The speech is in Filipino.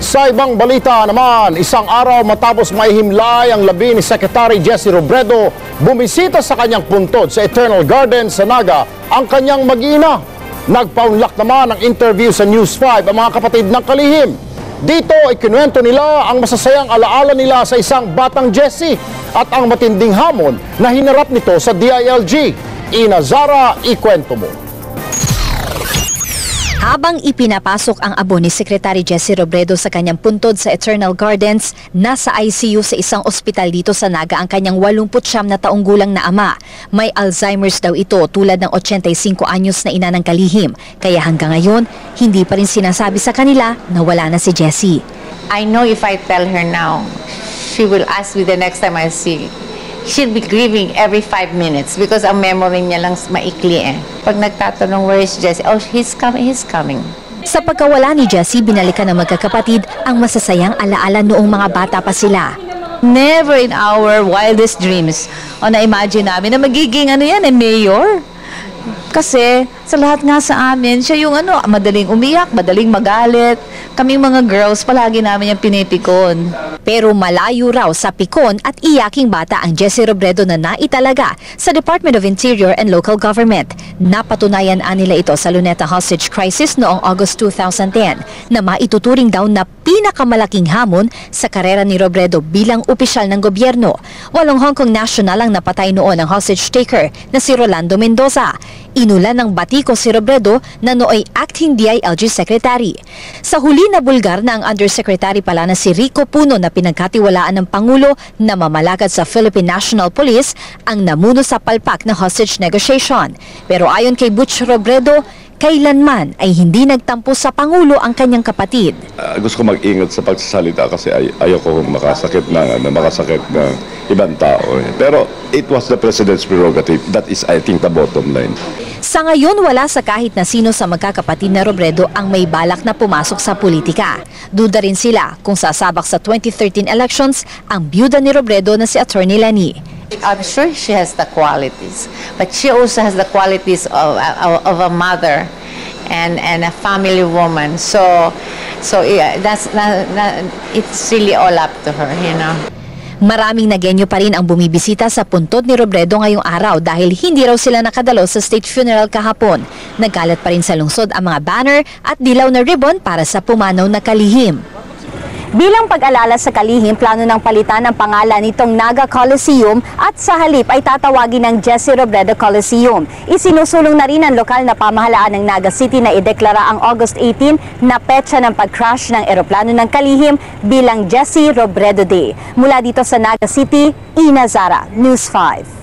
Sa ibang balita naman, isang araw matapos maihimlay ang labi ni Secretary Jesse Robredo, bumisita sa kanyang puntod sa Eternal Garden sa Naga ang kanyang mag-ina. Nagpaunlak naman ang interview sa News 5 ang mga kapatid ng kalihim. Dito ay kinuwento nila ang masasayang alaala nila sa isang batang Jesse at ang matinding hamon na hinarap nito sa DILG. Ina Zara, ikwento mo. Habang ipinapasok ang abo ni Secretary Jesse Robredo sa kanyang puntod sa Eternal Gardens, nasa ICU sa isang ospital dito sa Naga ang kanyang 89 na taong gulang na ama. May Alzheimer's daw ito tulad ng 85 anyos na ina ng kalihim. Kaya hanggang ngayon, hindi pa rin sinasabi sa kanila na wala na si Jesse. I know if I tell her now, she will ask me the next time I see. She'll be grieving every five minutes because ang memory niya lang maikli eh. Pag nagtatanong, where is Jesse? Oh, he's coming, he's coming. Sa pagkawala ni Jesse, binalikan ng magkakapatid ang masasayang alaala noong mga bata pa sila. Never in our wildest dreams o na-imagine namin na magiging ano yan, eh, mayor. Kasi sa lahat nga sa amin, siya yung ano, madaling umiyak, madaling magalit. Kaming mga girls, palagi namin yung pinipikon. Pero malayo raw sa pikon at iyaking bata ang Jesse Robredo na naitalaga sa Department of Interior and Local Government. Napatunayan nila ito sa Luneta hostage crisis noong August 2010 na maituturing daw na pinakamalaking hamon sa karera ni Robredo bilang opisyal ng gobyerno. Walong Hong Kong national ang napatay noon ang hostage taker na si Rolando Mendoza. Inulan ng batiko si Robredo na nooy acting DILG secretary. Sa huli na bulgar na ang undersecretary pala na si Rico Puno na pinagkatiwalaan ng Pangulo na mamalagad sa Philippine National Police ang namuno sa palpak na hostage negotiation. Pero ayon kay Butch Robredo, kailanman ay hindi nagtampo sa Pangulo ang kanyang kapatid. Uh, gusto ko mag-ingat sa pagsasalita kasi ay ayoko makasakit na, na makasakit na ibang tao. Pero it was the President's prerogative. That is, I think, the bottom line. Sa ngayon, wala sa kahit na sino sa magkakapatid na Robredo ang may balak na pumasok sa politika. Duda rin sila kung sasabak sa 2013 elections ang byuda ni Robredo na si Attorney Lani. I'm sure she has the qualities, but she also has the qualities of, of, of a mother and, and a family woman. So, so yeah, that's, na, na, it's really all up to her, you know. Maraming nagenyo pa rin ang bumibisita sa puntod ni Robredo ngayong araw dahil hindi raw sila nakadalo sa state funeral kahapon. Nagkalat pa rin sa lungsod ang mga banner at dilaw na ribbon para sa pumanaw na kalihim. Bilang pag-alala sa kalihim, plano ng palitan ang pangalan nitong Naga Coliseum at sa halip ay tatawagin ng Jesse Robredo Coliseum. Isinusulong na rin ang lokal na pamahalaan ng Naga City na ideklara ang August 18 na petsa ng pag-crash ng eroplano ng kalihim bilang Jesse Robredo Day. Mula dito sa Naga City, Ina Zara, News 5.